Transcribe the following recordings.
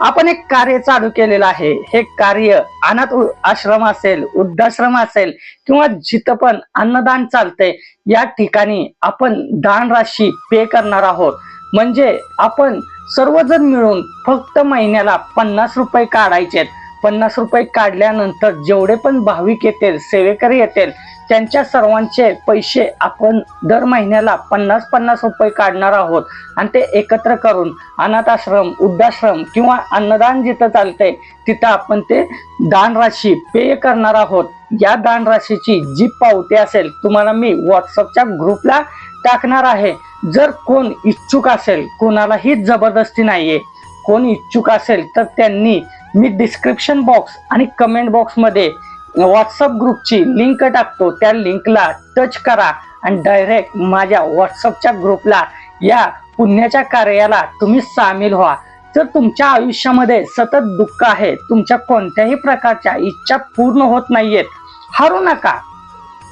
आपण एक कार्य चालू केलेलं आहे. हे कार्य अनाथ आश्रम असेल वृद्धाश्रम असेल किंवा जिथं पण अन्नदान चालतंय या ठिकाणी आपण दान राशी पे करणार आहोत. म्हणजे आपण सर्वजण मिळून फक्त महिन्याला पन्नास रुपये काढायचे पन्नास रुपये काढल्यानंतर जेवढे पण भाविक येतील सेवेकरी येतील त्यांच्या सर्वांचे पैसे आपण दर महिन्याला पन्नास पन्नास रुपये काढणार आहोत. आणि ते एकत्र करून अनाथाश्रम वृद्धाश्रम किंवा अन्नदान जिथं चालतंय तिथं आपण ते दान राशी करणार आहोत. या दान राशीची जी पावती असेल तुम्हाला मी व्हॉट्सअपच्या ग्रुपला टाकणार आहे. जर कोण इच्छुक असेल कोणालाही जबरदस्ती नाहीये. कोण इच्छुक असेल तर त्यांनी मी डिस्क्रिप्शन बॉक्स आणि कमेंट बॉक्समध्ये व्हॉट्सअप ग्रुपची लिंक टाकतो. त्या लिंकला टच करा आणि डायरेक्ट माझ्या व्हॉट्सअपच्या ग्रुपला या पुण्याच्या कार्याला तुम्ही सामील व्हा. जर तुमच्या आयुष्यामध्ये सतत दुःख आहे तुमच्या कोणत्याही प्रकारच्या इच्छा पूर्ण होत नाहीयेत हरू नका.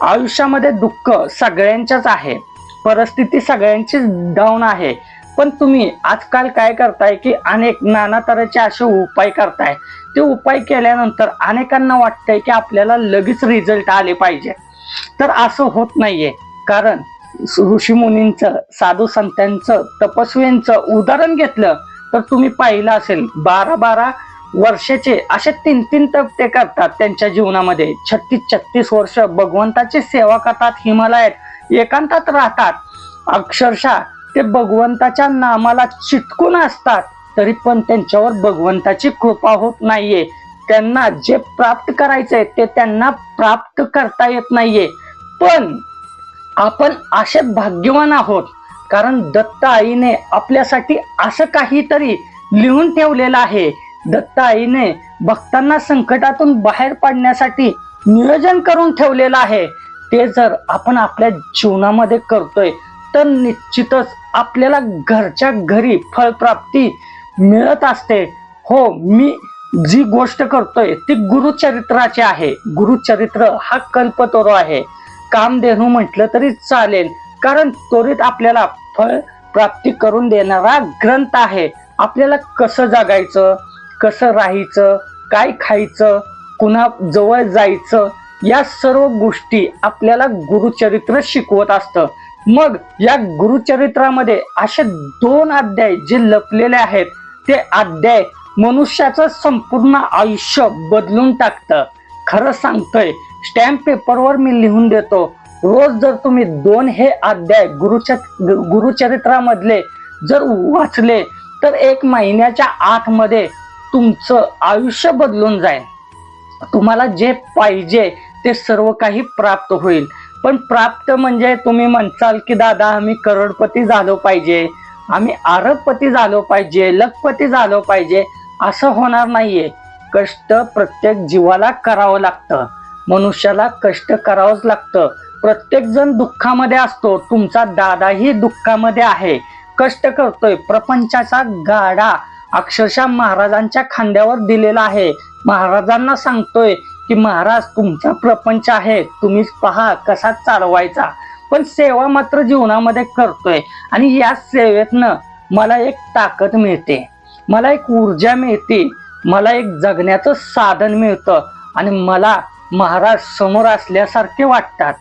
आयुष्यामध्ये दुःख सगळ्यांच्याच आहे. परिस्थिती सगळ्यांचीच डाऊन आहे. पण तुम्ही आजकाल काय करताय की अनेक नाना तऱ्हेचे असे उपाय करताय. ते उपाय केल्यानंतर अनेकांना वाटतंय की आपल्याला लगेच रिझल्ट आले पाहिजे. तर असं होत नाहीये. कारण ऋषी मुनींचं साधू संतांचं तपस्वींचं उदाहरण घेतलं तर तुम्ही पाहिलं असेल बारा बारा वर्षाचे असे तीन तीन तप ते करतात त्यांच्या जीवनामध्ये. छत्तीस छत्तीस वर्ष भगवंताची सेवा करतात हिमालयात एकांतात राहतात. अक्षरशः ते भगवंताच्या नामाला चिटकून असतात तरी पण त्यांच्यावर भगवंताची कृपा होत नाहीये. त्यांना जे प्राप्त करायचंय ते त्यांना प्राप्त करता येत नाहीये. पण आपण असे भाग्यवान आहोत कारण दत्त आईने आपल्यासाठी असं काहीतरी लिहून ठेवलेलं आहे. दत्त आईने भक्तांना संकटातून बाहेर पाडण्यासाठी नियोजन करून ठेवलेलं आहे. ते जर आपण आपल्या जीवनामध्ये करतोय तर निश्चितच आपल्याला घरच्या घरी फळप्राप्ती मिळत असते. हो मी जी गोष्ट करतोय ती गुरुचरित्राची आहे. गुरुचरित्र हा कल्पतोरो आहे. कामधेनू म्हटलं तरी चालेल कारण त्वरित आपल्याला फळ प्राप्ती करून देणारा ग्रंथ आहे. आपल्याला कसं जगायचं कसं राहायचं काय खायचं कुणा जवळ जायचं या सर्व गोष्टी आपल्याला गुरुचरित्र शिकवत असतं. मग या गुरुचरित्रामध्ये असे दोन अध्याय जे लपलेले आहेत ते अध्याय मनुष्याचं संपूर्ण आयुष्य बदलून टाकतं. खरं सांगतोय स्टॅम्प पेपरवर मी लिहून देतो रोज जर तुम्ही दोन हे अध्याय गुरुच गुरुचरित्रामधले जर वाचले तर एक महिन्याच्या आतमध्ये तुमचं आयुष्य बदलून जाईल. तुम्हाला जे पाहिजे ते सर्व काही प्राप्त होईल. पण प्राप्त म्हणजे तुम्ही म्हणसाल की दादा आम्ही करोडपती झालो पाहिजे. आम्ही आरबपती झालो पाहिजे लखपती झालो पाहिजे. असं होणार नाहीये. कष्ट प्रत्येक जीवाला करावं लागतं. मनुष्याला कष्ट करावंच लागतं. प्रत्येक जण दुःखामध्ये असतो. तुमचा दादाही दुःखामध्ये आहे. कष्ट करतोय. प्रपंचाचा गाडा अक्षरशः महाराजांच्या खांद्यावर दिलेला आहे. महाराजांना सांगतोय की महाराज तुमचा प्रपंच आहे तुम्हीच पहा कसा चालवायचा. पण सेवा मात्र जीवनामध्ये करतोय आणि या सेवेतनं मला एक ताकद मिळते. मला एक ऊर्जा मिळते. मला एक जगण्याचं साधन मिळतं आणि मला महाराज समोर असल्यासारखे वाटतात.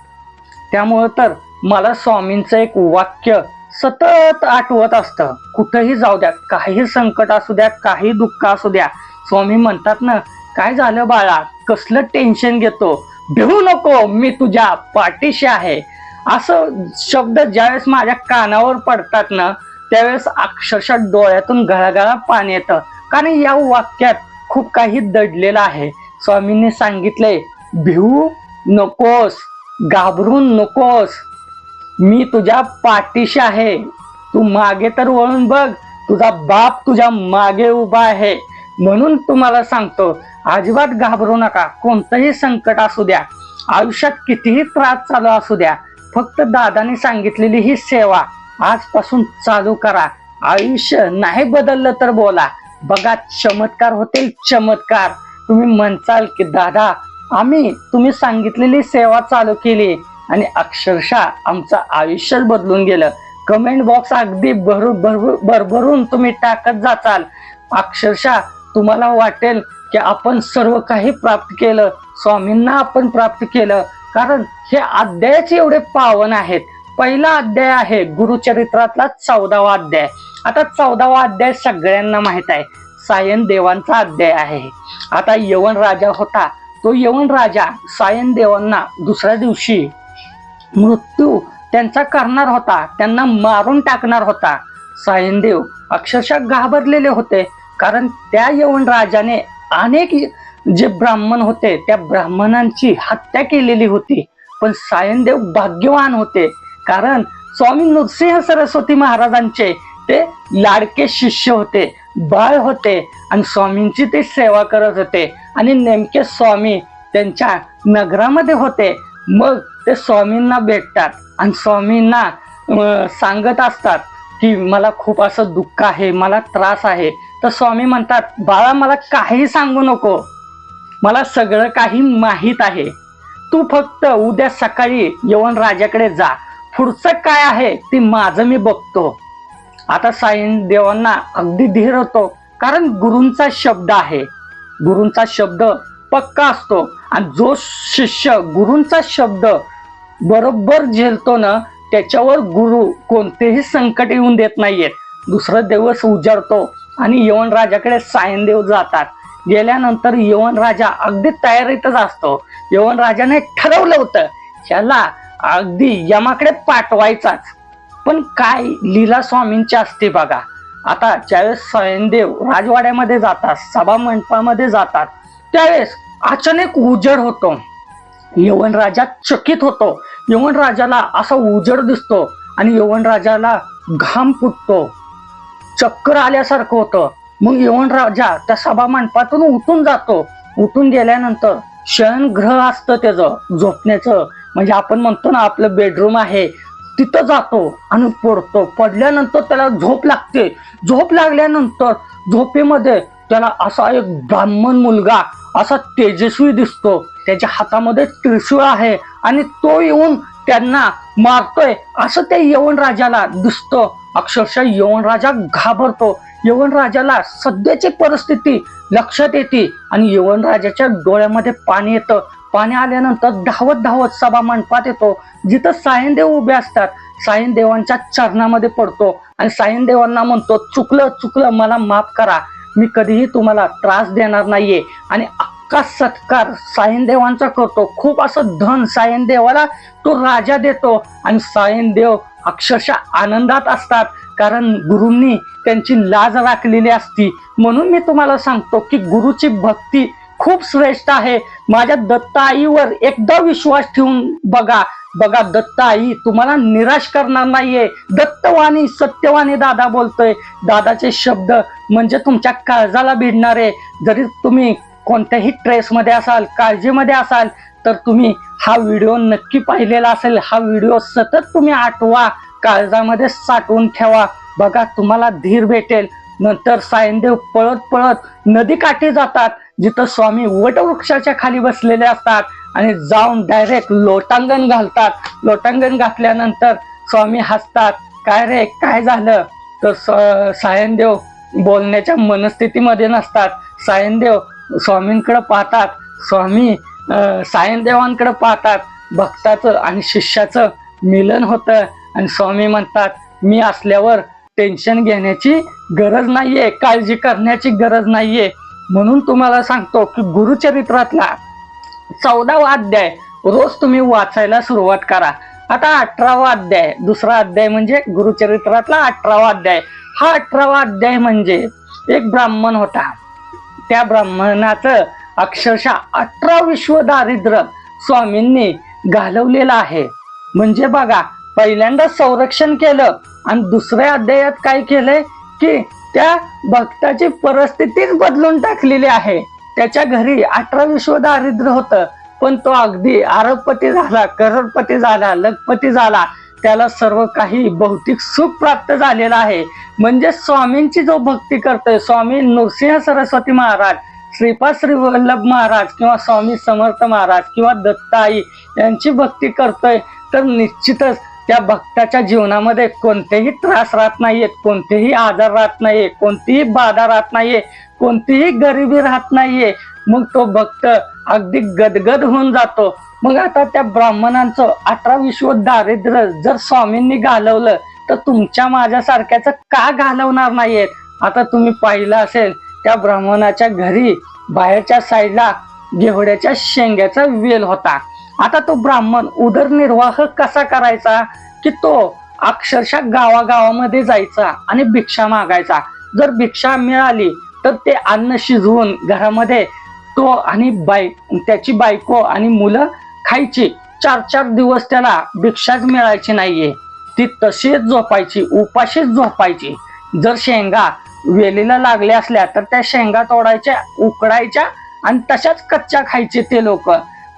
त्यामुळं तर मला स्वामींचं एक वाक्य सतत आठवत असतं. कुठंही जाऊ द्या काही संकट असू द्या काही दुःख असू द्या स्वामी म्हणतात ना काय झालं बाळा? कसलं टेन्शन घेतो? भिवू नको मी तुझ्या पाठीशी आहे. असं शब्द ज्यावेळेस माझ्या कानावर पडतात ना त्यावेळेस अक्षरशः डोळ्यातून गळागळा पाणी येतं. कारण या वाक्यात खूप काही दडलेलं आहे. स्वामींनी सांगितलंय भिवू नकोस घाबरून नकोस. मी तुझ्या पाठीशी आहे. तू मागे तर वळून बघ. तुझा बाप तुझ्या मागे उभा आहे. म्हणून तुम्हाला सांगतो अजिबात घाबरू नका. कोणतंही संकट असू द्या. आयुष्यात कितीही त्रास चालू असू द्या. फक्त दादाने सांगितलेली ही सेवा आजपासून चालू करा. आयुष्य नाही बदललं तर बोला. बघा चमत्कार होतील चमत्कार. तुम्ही म्हणचाल की दादा आम्ही तुम्ही सांगितलेली सेवा चालू केली आणि अक्षरशः आमचं आयुष्यच बदलून गेलं. कमेंट बॉक्स अगदी भरू भरभरून तुम्ही टाकत जाचाल. अक्षरशः तुम्हाला वाटेल की आपण सर्व काही प्राप्त केलं स्वामींना आपण प्राप्त केलं. कारण हे अध्यायच एवढे पावन आहेत. पहिला अध्याय आहे गुरुचरित्रातला चौदावा अध्याय. आता चौदावा अध्याय सगळ्यांना माहीत आहे. सायन देवांचा अध्याय आहे. आता यवन राजा होता. तो यवन राजा सायन देवांना दुसऱ्या दिवशी मृत्यू त्यांचा करणार होता. त्यांना मारून टाकणार होता. सायनदेव अक्षरशः घाबरलेले होते. कारण त्या यवन राजाने अनेक जे ब्राह्मण होते त्या ब्राह्मणांची हत्या केलेली होती. पण सायनदेव भाग्यवान होते. कारण स्वामी नृसिंह सरस्वती महाराजांचे ते लाडके शिष्य होते बाळ होते आणि स्वामींची ते सेवा करत होते. आणि नेमके स्वामी त्यांच्या नगरामध्ये होते. मग ते स्वामींना भेटतात आणि स्वामींना सांगत असतात की मला खूप असं दुःख आहे मला त्रास आहे. तर स्वामी म्हणतात बाळा मला काही सांगू नको. मला सगळं काही माहीत आहे. तू फक्त उद्या सकाळी येऊन राजाकडे जा. पुढचं काय आहे ते माझं मी बघतो. आता साईन देवांना अगदी धीर होतो कारण गुरूंचा शब्द आहे. गुरूंचा शब्द पक्का असतो आणि जो शिष्य गुरूंचा शब्द बरोबर झेलतो ना त्याच्यावर गुरु कोणतेही संकट येऊन देत नाहीयेत. दुसरा दिवस उजाडतो आणि यवन राजाकडे सायनदेव जातात. गेल्यानंतर यवन राजा अगदी तयारीतच असतो. यवन राजाने ठरवलं होतं ह्याला अगदी यमाकडे पाठवायचाच. पण काय लीला स्वामींची असते बघा. आता ज्यावेळेस स्वयंदेव राजवाड्यामध्ये जातात सभा मंडपामध्ये जातात त्यावेळेस अचानक उजड होतो. यवन राजा चकित होतो. यवन राजाला असा उजड दिसतो आणि यवन राजाला घाम फुटतो. चक्कर आल्यासारखं होतं. मग यवन राजा त्या सभा मंडपातून उठून जातो. उठून गेल्यानंतर शयनगृह असतं त्याचं झोपण्याचं. म्हणजे आपण म्हणतो ना आपलं बेडरूम आहे. तिथं जातो आणि पडतो. पडल्यानंतर त्याला झोप लागते. झोप लागल्यानंतर झोपेमध्ये त्याला असा एक ब्राह्मण मुलगा असा तेजस्वी दिसतो. त्याच्या हातामध्ये त्रिशूळ आहे आणि तो येऊन त्यांना मारतोय. असं त्या यवन राजाला दिसतं. अक्षरशः यवनराजा घाबरतो. यवनराजाला सध्याची परिस्थिती लक्षात येते आणि यवनराजाच्या डोळ्यामध्ये पाणी येतं. पाणी आल्यानंतर धावत धावत सभा मंडपात येतो. जिथं सायनदेव उभे असतात सायनदेवांच्या चरणामध्ये पडतो आणि सायनदेवांना म्हणतो चुकलं चुकलं मला माफ करा. मी कधीही तुम्हाला त्रास देणार नाहीये आणि इतका सत्कार सायनदेवांचा करतो. खूप असं धन सायनदेवाला तो राजा देतो. आणि सायनदेव अक्षरशः आनंदात असतात. कारण गुरूंनी त्यांची लाज राखलेली असती. म्हणून मी तुम्हाला सांगतो की गुरुची भक्ती खूप श्रेष्ठ आहे. माझ्या दत्त आईवर एकदा विश्वास ठेवून बघा. बघा दत्त आई तुम्हाला निराश करणार नाहीये. दत्तवाणी सत्यवाणी दादा बोलतोय. दादाचे शब्द म्हणजे तुमच्या काळजाला भिडणारे. जरी तुम्ही कोणत्याही ट्रेसमध्ये असाल काळजीमध्ये असाल तर तुम्ही हा व्हिडिओ नक्की पाहिलेला असेल. हा व्हिडिओ सतत तुम्ही आठवा काळजामध्ये साठवून ठेवा. बघा तुम्हाला धीर भेटेल. नंतर सायनदेव पळत पळत नदीकाठी जातात जिथं स्वामी वटवृक्षाच्या खाली बसलेले असतात आणि जाऊन डायरेक्ट लोटांगण घालतात. लोटांगण घातल्यानंतर स्वामी हसतात काय रे काय झालं? तर स- सायनदेव बोलण्याच्या मनस्थितीमध्ये नसतात. सायनदेव स्वामींकडे पाहतात स्वामी सायनदेवांकडे पाहतात भक्ताचं आणि शिष्याचं मिलन होतं. आणि स्वामी म्हणतात मी असल्यावर टेन्शन घेण्याची गरज नाहीये काळजी करण्याची गरज नाहीये. म्हणून तुम्हाला सांगतो की गुरुचरित्रातला चौदावा अध्याय रोज तुम्ही वाचायला सुरुवात करा. आता अठरावा अध्याय दुसरा अध्याय म्हणजे गुरुचरित्रातला अठरावा अध्याय. हा अठरावा अध्याय म्हणजे एक ब्राह्मण होता. त्या ब्राह्मणाचं अक्षरशः अठरा विश्व दारिद्र्य स्वामींनी घालवलेलं आहे. म्हणजे बघा पहिल्यांदा संरक्षण केलं आणि दुसऱ्या अध्यायात काय केलंय? की त्या भक्ताची परिस्थितीच बदलून टाकलेली आहे. त्याच्या घरी अठरा विश्व दारिद्र्य होतं. पण तो अगदी आरबपती झाला करोडपती झाला लखपती झाला त्याला सर्व काही भौतिक सुख प्राप्त झालेलं आहे. म्हणजे स्वामींची जो भक्ती करतोय स्वामी नृसिंह सरस्वती महाराज श्रीपाद श्री वल्लभ महाराज किंवा स्वामी समर्थ महाराज किंवा दत्ताई यांची भक्ती करतोय तर निश्चितच त्या भक्ताच्या जीवनामध्ये कोणतेही त्रास राहत नाहीयेत कोणतेही आजार राहत नाहीये कोणतीही बाधा राहत नाहीये कोणतीही गरिबी राहत नाहीये. मग तो भक्त अगदी गदगद होऊन जातो. मग आता त्या ब्राह्मणांचं अठरा विश्व दारिद्र्य जर स्वामींनी घालवलं तर तुमच्या माझ्यासारख्याच का घालवणार नाहीयेत? आता तुम्ही पाहिलं असेल त्या ब्राह्मणाच्या घरी बाहेरच्या साईडला घेवड्याच्या शेंग्याचा वेल होता. आता तो ब्राह्मण उदरनिर्वाह कसा करायचा? की तो अक्षरशः गावागावामध्ये जायचा आणि भिक्षा मागायचा. जर भिक्षा मिळाली तर ते अन्न शिजवून घरामध्ये तो आणि बाय त्याची बायको आणि मुलं खायची. चार चार दिवस त्याला भिक्षाच मिळायची नाहीये. ती तशीच झोपायची उपाशीच झोपायची. जर शेंगा वेलीला लागल्या असल्या तर त्या शेंगा तोडायच्या उकडायच्या आणि तशाच कच्च्या खायचे ते लोक.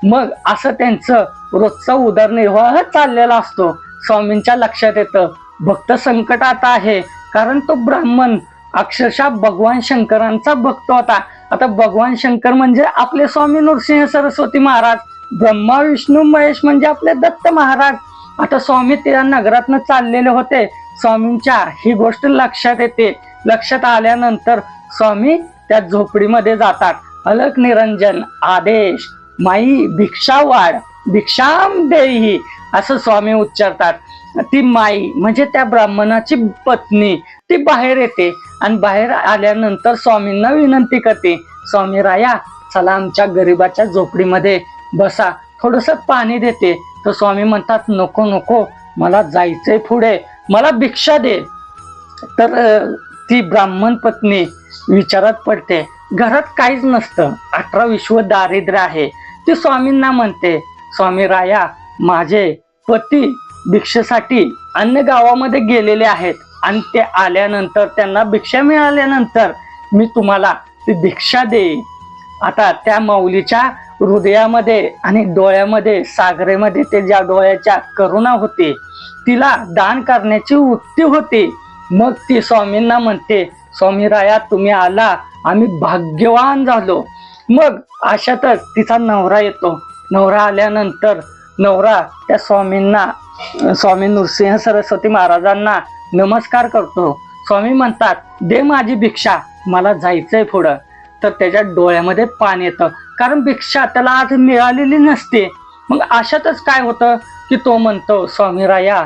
मग असं त्यांचं रोजचा उदरनिर्वाह चाललेला असतो. स्वामींच्या लक्षात येतं. भक्त संकटात आहे. कारण तो ब्राह्मण अक्षरशः भगवान शंकरांचा भक्त होता. आता भगवान शंकर म्हणजे आपले स्वामी नृसिंह सरस्वती महाराज. ब्रह्मा विष्णू महेश म्हणजे आपले दत्त महाराज. आता स्वामी त्या नगरातनं चाललेले होते. स्वामींच्या ही गोष्ट लक्षात येते. लक्षात आल्यानंतर स्वामी त्या झोपडीमध्ये जातात. अलक निरंजन आदेश माई भिक्षा वाढ भिक्षाम देही असं स्वामी उच्चारतात. ती माई म्हणजे त्या ब्राह्मणाची पत्नी ती बाहेर येते. आणि बाहेर आल्यानंतर स्वामींना विनंती करते स्वामी राया चला आमच्या गरिबाच्या झोपडीमध्ये बसा थोडस पाणी देते. तर स्वामी म्हणतात नको नको मला जायचंय पुढे. मला भिक्षा दे. तर ती ब्राह्मण पत्नी विचारात पडते घरात काहीच नसतं. अठरा विश्व दारिद्र्य आहे. ती स्वामींना म्हणते स्वामी राया माझे पती भिक्षेसाठी अन्य गावामध्ये गेलेले आहेत आणि ते आल्यानंतर त्यांना भिक्षा मिळाल्यानंतर मी तुम्हाला ती भिक्षा देईन. आता त्या माऊलीच्या हृदयामध्ये आणि डोळ्यामध्ये सागरेमध्ये ते ज्या डोळ्याच्या करुणा होती तिला दान करण्याची वृत्ती होती. मग ती स्वामींना म्हणते स्वामी राया तुम्ही आला आम्ही भाग्यवान झालो. मग अशातच तिचा नवरा येतो. नवरा आल्यानंतर नवरा त्या स्वामींना स्वामी नृसिंह सरस्वती महाराजांना नमस्कार करतो. स्वामी म्हणतात दे माझी भिक्षा मला जायचंय पुढं. तर त्याच्या डोळ्यामध्ये पाणी येतं. कारण भिक्षा त्याला आज मिळालेली नसते. मग अशातच काय होतं की तो म्हणतो स्वामी राया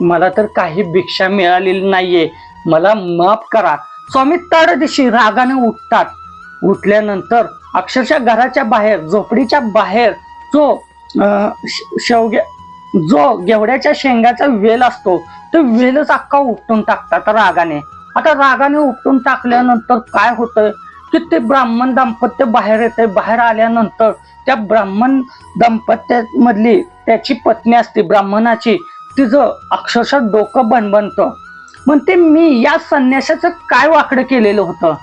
मला तर काही भिक्षा मिळालेली नाहीये. मला माफ करा. स्वामी तडदिशी रागाने उठतात. उठल्यानंतर अक्षरशः घराच्या बाहेर झोपडीच्या बाहेर जो शेवग्या जो गेवड्याच्या शेंगाचा वेल असतो तो वेलच अख्खा उपटून टाकतात रागाने. आता रागाने उपटून टाकल्यानंतर काय होतं? की ते ब्राह्मण दाम्पत्य बाहेर येते बाहेर आल्यानंतर त्या ब्राह्मण दाम्पत्यामधली त्याची पत्नी असते ब्राह्मणाची तिचं अक्षरशः डोकं बनबनतं. म्हणते मी या संन्यासाचं काय वाकडं केलेलं होतं?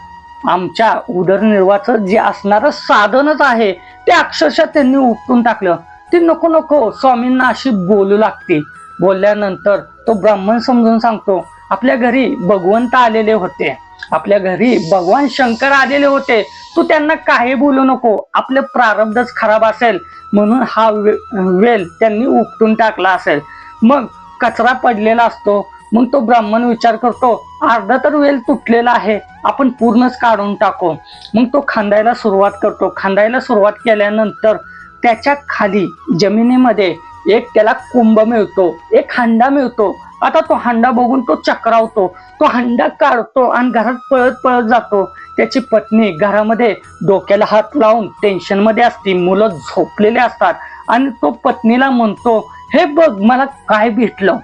आमच्या उदरनिर्वाहाचं जे असणारं साधनच आहे ते अक्षरशः त्यांनी उपटून टाकलं. ती नको नको स्वामींना अशी बोलू लागते. बोलल्यानंतर तो ब्राह्मण समजून सांगतो आपल्या घरी भगवंत आलेले होते. आपल्या घरी भगवान शंकर आलेले होते. तू त्यांना काही बोलू नको. आपलं प्रारब्धच खराब असेल. म्हणून हा वे- वेल त्यांनी उपटून टाकला असेल. मग कचरा पडलेला असतो. मग तो ब्राह्मण विचार करतो अर्धा तर वेल तुटलेला आहे. आपण पूर्णच काढून टाकू. मग तो खांदायला सुरुवात करतो. खांदायला सुरुवात केल्यानंतर त्याच्याखाली जमिनीमध्ये एक त्याला कुंभ मिळतो. एक खांडा मिळतो. आता तो हांडा बघून तो चक्रावतो. तो हांडा काढतो आणि घरात पळत पळत जातो. त्याची पत्नी घरामध्ये डोक्याला हात लावून टेन्शनमध्ये असते. मुलं झोपलेले असतात. आणि तो पत्नीला म्हणतो हे बघ मला काय भेटलं?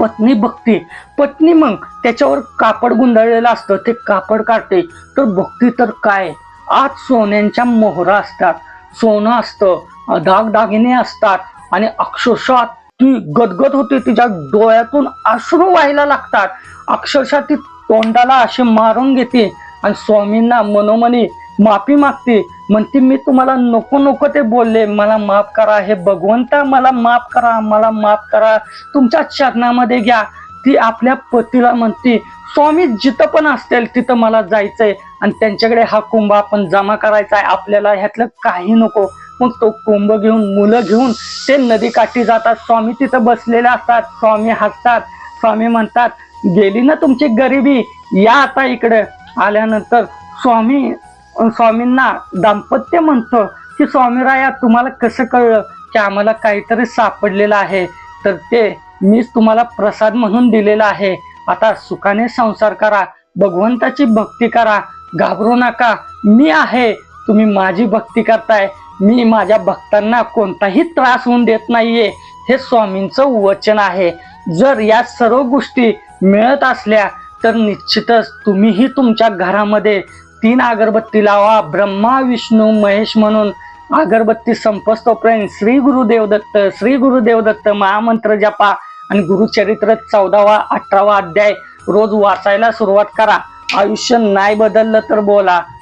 पत्नी बघते. पत्नी मग त्याच्यावर कापड गुंडाळलेलं असतं. ते कापड काढते. तर बघते तर काय? आत सोन्यांच्या मोहरा असतात. सोनं असतं. दागदागिने असतात. आणि अक्षरशः ती गदगद होते तिच्या डोळ्यातून अश्रू व्हायला लागतात. अक्षरशः ती तोंडाला असे मारून घेते आणि स्वामींना मनोमनी माफी मागते. म्हणते मी तुम्हाला नको नको ते बोलले. मला माफ करा. हे भगवंता मला माफ करा. मला माफ करा. तुमच्या चरणामध्ये घ्या. ती आपल्या पतीला म्हणते स्वामी जिथं पण असतील तिथं मला जायचंय. आणि त्यांच्याकडे हा कुंभ आपण जमा करायचा आहे. आपल्याला ह्यातलं काही नको. मग तो कुंभ घेऊन मुलं घेऊन ते नदीकाठी जातात. स्वामी तिथं बसलेले असतात. स्वामी हसतात स्वामी म्हणतात गेली ना तुमची गरिबी? या आता इकडे. आल्यानंतर स्वामी स्वामींना दाम्पत्य म्हणतो की स्वामीराया तुम्हाला कसं कळलं की आम्हाला काहीतरी सापडलेलं आहे? तर ते मीच तुम्हाला प्रसाद म्हणून दिलेला आहे. आता सुखाने संसार करा. भगवंताची भक्ती करा. घाबरू नका. मी आहे. तुम्ही माझी भक्ती करताय. मी माझ्या भक्तांना कोणताही त्रास होऊन देत नाहीये हे स्वामींचं वचन आहे. जर या सर्व गोष्टी मिळत असल्या तर निश्चितच तुम्हीही तुमच्या घरामध्ये तीन अगरबत्ती लावा. ब्रह्मा विष्णू महेश म्हणून अगरबत्ती संपस्तोपर्यंत श्री गुरुदेव दत्त श्री गुरुदेव दत्त महामंत्र जपा. आणि गुरुचरित्र चौदावा अठरावा अध्याय रोज वाचायला सुरुवात करा. आयुष्य नाही बदललं तर बोला.